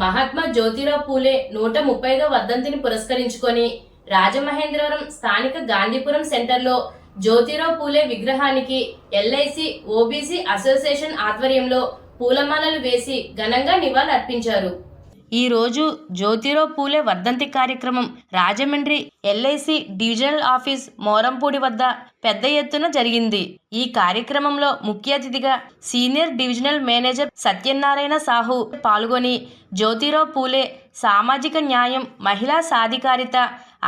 మహాత్మా జ్యోతిరావు పూలే నూట ముప్పైదో వర్ధంతిని పురస్కరించుకొని రాజమహేంద్రవరం స్థానిక గాంధీపురం సెంటర్లో జ్యోతిరావు పూలే విగ్రహానికి ఎల్ఐసి ఓబీసీ అసోసియేషన్ ఆధ్వర్యంలో పూలమాలలు వేసి ఘనంగా నివాళులర్పించారు. ఈ రోజు జ్యోతిరావు పూలే వర్ధంతి కార్యక్రమం. Rajahmundry LIC divisional office Morampudi వద్ద పెద్ద ఎత్తున జరిగింది. ఈ కార్యక్రమంలో ముఖ్య అతిథిగా senior divisional manager Satyanarayana Sahu పాల్గొని జ్యోతిరావు పూలే సామాజిక న్యాయం మహిళా సాధికారిత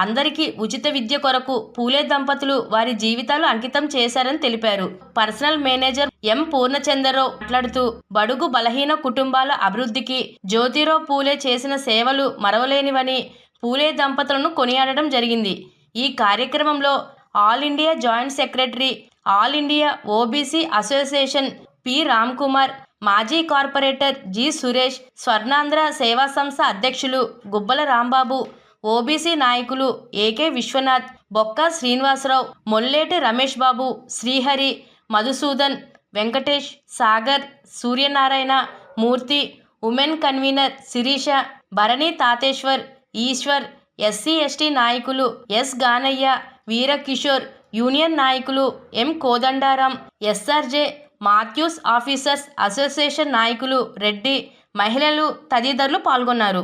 అందరికీ ఉచిత విద్య కొరకు పూలే దంపతులు వారి జీవితాలు అంకితం చేశారని తెలిపారు. పర్సనల్ మేనేజర్ ఎం పూర్ణచంద్రరావు మాట్లాడుతూ బడుగు బలహీన కుటుంబాల అభివృద్ధికి జ్యోతిరావు పూలే చేసిన సేవలు మరవలేనివని పూలే దంపతులను కొనియాడడం జరిగింది. ఈ కార్యక్రమంలో all India joint secretary all India OBC association P Ram Kumar మాజీ కార్పొరేటర్ జి సురేష్ స్వర్ణాంధ్ర సేవా సంస్థ అధ్యక్షులు గుబ్బల రాంబాబు ఓబీసీ నాయకులు AK Vishwanath Bokka Srinivasarao Molleti Ramesh Babu Srihari Madhusudan Venkatesh Sagar Suryanarayana Murthy women convener Sirisha Bharani Tateshwar Eshwar SC ST నాయకులు S గానయ్య Veerakishore union నాయకులు M Kodandaram SRJ Mathews officers association నాయకులు రెడ్డి మహిళలు తదితరులు పాల్గొన్నారు.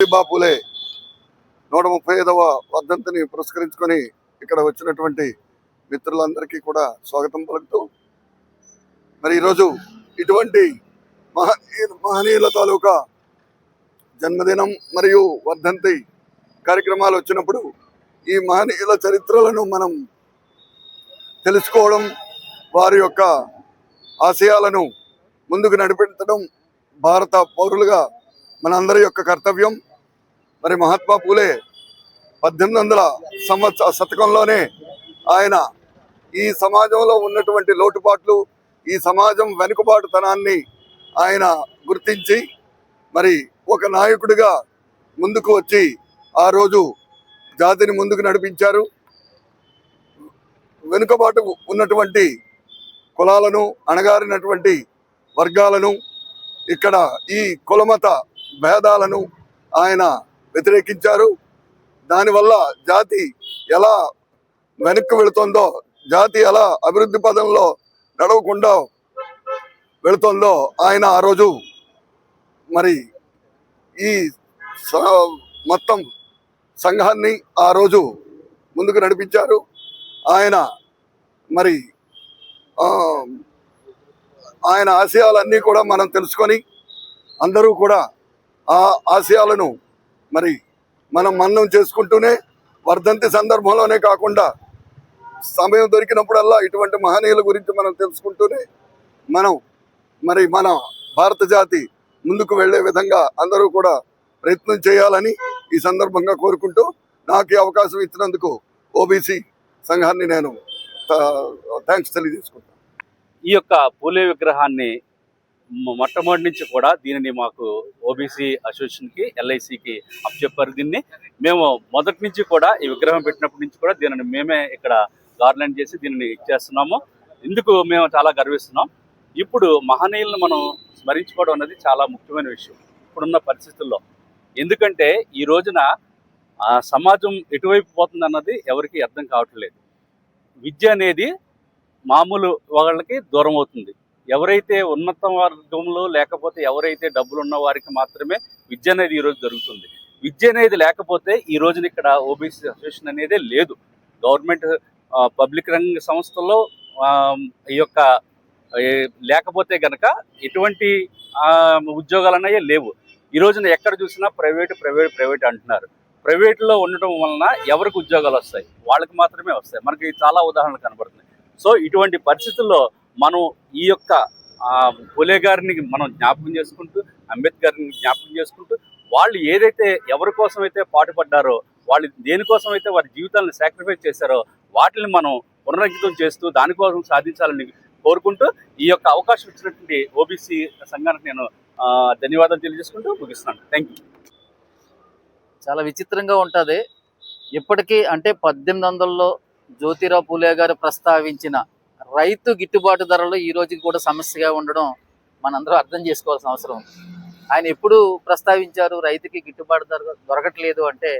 బాపులే నూట ముప్పై ఐదవ వర్ధంతిని పురస్కరించుకొని ఇక్కడ వచ్చినటువంటి మిత్రులందరికీ కూడా స్వాగతం పలుకుతూ మరి ఈరోజు ఇటువంటి మహనీయ మహనీయుల తాలూకా జన్మదినం మరియు వర్ధంతి కార్యక్రమాలు వచ్చినప్పుడు ఈ మహనీయుల చరిత్రలను మనం తెలుసుకోవడం వారి యొక్క ఆశయాలను ముందుకు నడిపించడం భారత పౌరులుగా మనందరి యొక్క కర్తవ్యం. మరి మహాత్మా పూలే పద్దెనిమిది వందల సంవత్సర శతకంలోనే ఆయన ఈ సమాజంలో ఉన్నటువంటి లోటుపాట్లు ఈ సమాజం వెనుకబాటుతనాన్ని ఆయన గుర్తించి మరి ఒక నాయకుడిగా ముందుకు వచ్చి ఆ రోజు జాతిని ముందుకు నడిపించారు. వెనుకబాటు ఉన్నటువంటి కులాలను అణగారినటువంటి వర్గాలను ఇక్కడ ఈ కులమత భేదాలను ఆయన వ్యతిరేకించారు. దానివల్ల జాతి ఎలా వెనక్కి వెళుతుందో జాతి ఎలా అభివృద్ధి పదంలో నడవకుండా వెళుతుందో ఆయన ఆ రోజు మరి ఈ స- మొత్తం సంఘాన్ని ఆ రోజు ముందుకు నడిపించారు. ఆయన మరి ఆయన ఆశయాలన్నీ కూడా మనం తెలుసుకొని అందరూ కూడా ఆ ఆశయాలను మరి మనం మన్నం చేసుకుంటూనే వర్ధంతి సందర్భంలోనే కాకుండా సమయం దొరికినప్పుడల్లా ఇటువంటి మహనీయుల గురించి మనం తెలుసుకుంటూనే మనం మరి మన భారత జాతి ముందుకు వెళ్ళే విధంగా అందరూ కూడా ప్రయత్నం చేయాలని ఈ సందర్భంగా కోరుకుంటూ నాకు ఈ అవకాశం ఇచ్చినందుకు ఓబీసీ సంఘాన్ని నేను థ్యాంక్స్ తెలియజేసుకుంటాను ఈ యొక్క పూలే విగ్రహాన్ని మొట్టమొదటి నుంచి కూడా దీనిని మాకు ఓబీసీ అసోసియేషన్కి ఎల్ఐసికి అప్పచెప్పారు దీన్ని. మేము మొదటి నుంచి కూడా ఈ విగ్రహం పెట్టినప్పటి నుంచి కూడా దీనిని మేమే ఇక్కడ గార్లెండ్ చేసి దీనిని ఇచ్చేస్తున్నాము. ఇందుకు మేము చాలా గర్విస్తున్నాం. ఇప్పుడు మహనీయులను మనం స్మరించుకోవడం అనేది చాలా ముఖ్యమైన విషయం. ఇప్పుడున్న పరిస్థితుల్లో ఎందుకంటే ఈ రోజున ఆ సమాజం ఎటువైపు పోతుంది అన్నది ఎవరికి అర్థం కావట్లేదు. విద్య అనేది మామూలు వాళ్ళకి దూరం అవుతుంది. ఎవరైతే ఉన్నత వర్గంలో లేకపోతే ఎవరైతే డబ్బులు ఉన్న వారికి మాత్రమే విద్య అనేది ఈరోజు జరుగుతుంది. విద్య అనేది లేకపోతే ఈ రోజున ఇక్కడ ఓబీసీ అసోసియేషన్ అనేదే లేదు. గవర్నమెంట్ పబ్లిక్ రంగ సంస్థల్లో ఈ యొక్క లేకపోతే గనక ఎటువంటి ఉద్యోగాలు అనేవి లేవు. ఈ రోజున ఎక్కడ చూసినా ప్రైవేట్ ప్రైవేట్ ప్రైవేట్ అంటున్నారు. ప్రైవేట్లో ఉండటం వలన ఎవరికి ఉద్యోగాలు వస్తాయి? వాళ్ళకి మాత్రమే వస్తాయి. మనకి చాలా ఉదాహరణలు కనబడుతున్నాయి. సో ఇటువంటి పరిస్థితుల్లో మనం ఈ యొక్క ఆ, పూలే గారిని మనం జ్ఞాపకం చేసుకుంటూ అంబేద్కర్ని జ్ఞాపకం చేసుకుంటూ వాళ్ళు ఏదైతే ఎవరి కోసం అయితే పాటుపడ్డారో వాళ్ళు దేనికోసం అయితే వారి జీవితాలను సాక్రిఫైస్ చేశారో వాటిని మనం పునరంకితం చేస్తూ దానికోసం సాధించాలని కోరుకుంటూ ఈ యొక్క అవకాశం ఇచ్చినటువంటి ఓబీసీ సంఘానికి నేను ధన్యవాదాలు తెలియజేసుకుంటూ ముగిస్తున్నాను. థ్యాంక్ చాలా విచిత్రంగా ఉంటుంది. ఇప్పటికీ అంటే పద్దెనిమిది వందల్లో జ్యోతిరావు పూలే గారు ప్రస్తావించిన రైతు గిట్టుబాటు ధరలు ఈ రోజుకి కూడా సమస్యగా ఉండడం మనందరూ అర్థం చేసుకోవాల్సిన అవసరం ఉంది. ఆయన ఎప్పుడు ప్రస్తావించారు? రైతుకి గిట్టుబాటు ధర దొరకట్లేదు అంటే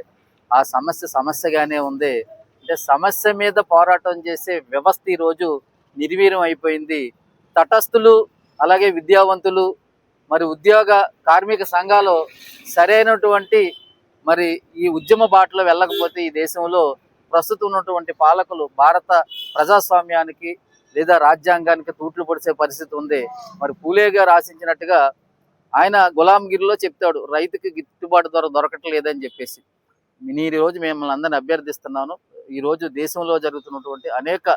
ఆ సమస్య సమస్యగానే ఉంది. అంటే సమస్య మీద పోరాటం చేసే వ్యవస్థ ఈరోజు నిర్వీర్యం అయిపోయింది. తటస్థులు అలాగే విద్యావంతులు మరి ఉద్యోగ కార్మిక సంఘాలు సరైనటువంటి మరి ఈ ఉద్యమ బాటలో వెళ్ళకపోతే ఈ దేశంలో ప్రస్తుతం ఉన్నటువంటి పాలకులు భారత ప్రజాస్వామ్యానికి లేదా రాజ్యాంగానికి తూట్లు పొడిసే పరిస్థితి ఉంది. మరి పూలే గారు ఆశించినట్టుగా ఆయన గులాంగిరిలో చెప్తాడు రైతుకి గిట్టుబాటు ధర దొరకట్లేదని చెప్పేసి. నేను ఈ రోజు మిమ్మల్ని అందరిని అభ్యర్థిస్తున్నాను. ఈ రోజు దేశంలో జరుగుతున్నటువంటి అనేక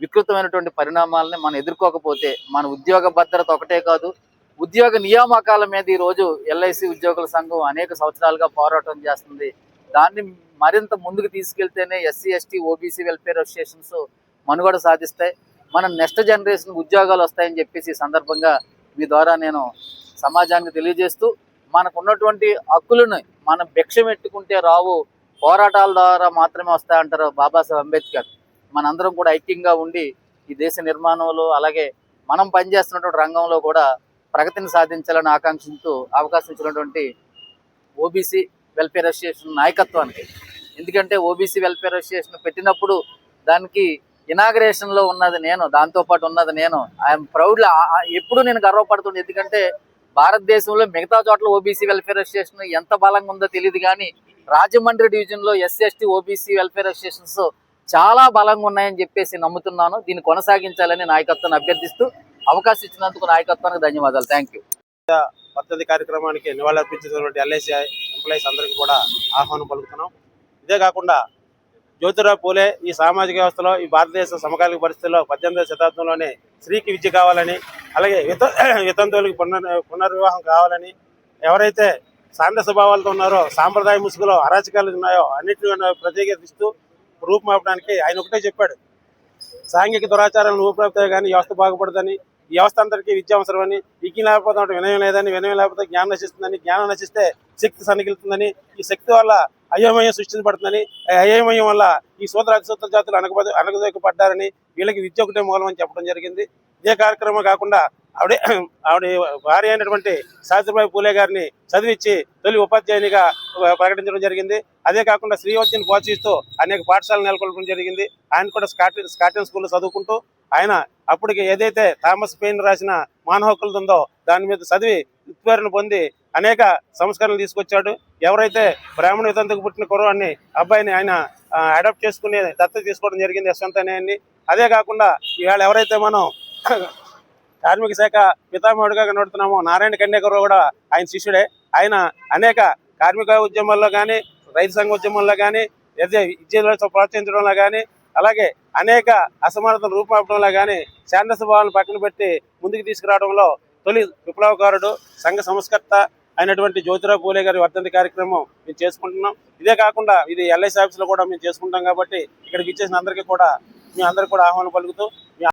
వికృతమైనటువంటి పరిణామాలని మనం ఎదుర్కోకపోతే మన ఉద్యోగ భద్రత ఒకటే కాదు ఉద్యోగ నియామకాల మీద ఈ రోజు ఎల్ఐసి ఉద్యోగుల సంఘం అనేక సంవత్సరాలుగా పోరాటం చేస్తుంది. దాన్ని మరింత ముందుకు తీసుకెళ్తేనే SC ST OBC welfare associations మనుగడ సాధిస్తాయి. మన నెక్స్ట్ జనరేషన్ ఉద్యోగాలు వస్తాయని చెప్పేసి ఈ సందర్భంగా మీ ద్వారా నేను సమాజానికి తెలియజేస్తూ మనకున్నటువంటి హక్కులను మనం భిక్ష పెట్టుకుంటే రావు పోరాటాల ద్వారా మాత్రమే వస్తాయంటారు బాబాసాహెబ్ అంబేద్కర్. మనందరం కూడా ఐక్యంగా ఉండి ఈ దేశ నిర్మాణంలో అలాగే మనం పనిచేస్తున్నటువంటి రంగంలో కూడా ప్రగతిని సాధించాలని ఆకాంక్షిస్తూ అవకాశం ఇచ్చినటువంటి ఓబీసీ వెల్ఫేర్ అసోసియేషన్ నాయకత్వానికి. ఎందుకంటే ఓబీసీ వెల్ఫేర్ అసోసియేషన్ పెట్టినప్పుడు దానికి ఇనాగ్రేషన్లో ఉన్నది నేను దాంతో పాటు ఉన్నది నేను. ఐఎమ్ ప్రౌడ్ ఎప్పుడు నేను గర్వపడుతుంది ఎందుకంటే భారతదేశంలో మిగతా చోట్ల ఓబీసీ వెల్ఫేర్ అసోసియేషన్ ఎంత బలంగా ఉందో తెలియదు కానీ రాజమండ్రి డివిజన్లో SC ST OBC welfare associations చాలా బలంగా ఉన్నాయని చెప్పేసి నమ్ముతున్నాను. దీన్ని కొనసాగించాలని నాయకత్వాన్ని అభ్యర్థిస్తూ అవకాశం ఇచ్చినందుకు నాయకత్వానికి ధన్యవాదాలు. థ్యాంక్ యూ పద్ధతి కార్యక్రమానికి నివాళులర్పించినటువంటి ఎల్ఐసి ఎంప్లాయీస్ అందరికీ కూడా ఆహ్వానం పలుకుతున్నాం. ఇదే కాకుండా జ్యోతిరావు పూలే ఈ సామాజిక వ్యవస్థలో ఈ భారతదేశ సమకాలీన పరిస్థితుల్లో పద్దెనిమిదవ శతాబ్దంలోనే స్త్రీకి విద్య కావాలని అలాగే విత వితంతువులకి పునర్ పునర్వివాహం కావాలని ఎవరైతే సాంద్ర స్వభావాలతో ఉన్నారో సాంప్రదాయ ముసుగులో అరాచకాలు ఉన్నాయో అన్నింటిని ప్రత్యేకిస్తూ రూపుమాపడానికి ఆయన ఒకటే చెప్పాడు. సాంఘిక దురాచారాలను రూపుమాపితే కానీ వ్యవస్థ బాగుపడదని ఈ వ్యవస్థ అందరికీ విద్య అవసరమని విజ్ఞ లేకపోతే వినయం లేదని వినయం లేకపోతే జ్ఞానం నశిస్తుందని జ్ఞానం నశిస్తే శక్తి సన్నగిలుతుందని ఈ శక్తి వల్ల అయోమయం సృష్టించబడుతుందని అయోమయం వల్ల ఈ సూత్ర అతిసూత్ర జాతులు అనగబ అనగదొక్కపడ్డారని వీళ్ళకి విద్య ఒకటే మూలం అని చెప్పడం జరిగింది. ఇదే కార్యక్రమం కాకుండా ఆవిడ ఆవిడ భార్య అయినటువంటి సావిత్రిబాయి పూలే గారిని చదివించి తొలి ఉపాధ్యాయునిగా ప్రకటించడం జరిగింది. అదే కాకుండా శ్రీవత్యను ప్రోత్సహిస్తూ అనేక పాఠశాలలు నెలకొల్పడం జరిగింది. ఆయన కూడా స్కాట్ స్కాటన్ స్కూల్లో చదువుకుంటూ ఆయన అప్పటికి ఏదైతే థామస్ పెయిన్ రాసిన మానవ హక్కులు ఉందో దాని మీద చదివి ఉత్పేరణ పొంది అనేక సంస్కరణలు తీసుకొచ్చాడు. ఎవరైతే బ్రాహ్మణ యుతంతకు పుట్టిన కురవాన్ని అబ్బాయిని ఆయన అడాప్ట్ చేసుకుని దత్తత తీసుకోవడం జరిగింది యశ్వంత్ అనే అదే కాకుండా ఇవాళ ఎవరైతే మనం కార్మిక శాఖ పితామహుడిగా కనబడుతున్నాము. నారాయణ కన్యాకరావు కూడా ఆయన శిష్యుడే. ఆయన అనేక కార్మిక ఉద్యమాల్లో కానీ రైతు సంఘ ఉద్యమంలో కానీ లేదా విద్యలో ప్రోత్సహించడంలో కానీ అలాగే అనేక అసమానతలు రూపుమాపడంలో కానీ శాంత స్వభావాలను పక్కన పెట్టి ముందుకు తీసుకురావడంలో తొలి విప్లవకారుడు సంఘ సంస్కర్త అయినటువంటి జ్యోతిరావు పూలే గారి వర్ధంతి కార్యక్రమం మేము చేసుకుంటున్నాం. ఇదే కాకుండా ఇది ఎల్ఐసి ఆఫీస్లో కూడా మేము చేసుకుంటాం కాబట్టి ఇక్కడికి ఇచ్చేసిన అందరికీ కూడా మీ అందరికీ కూడా ఆహ్వానం పలుకుతూ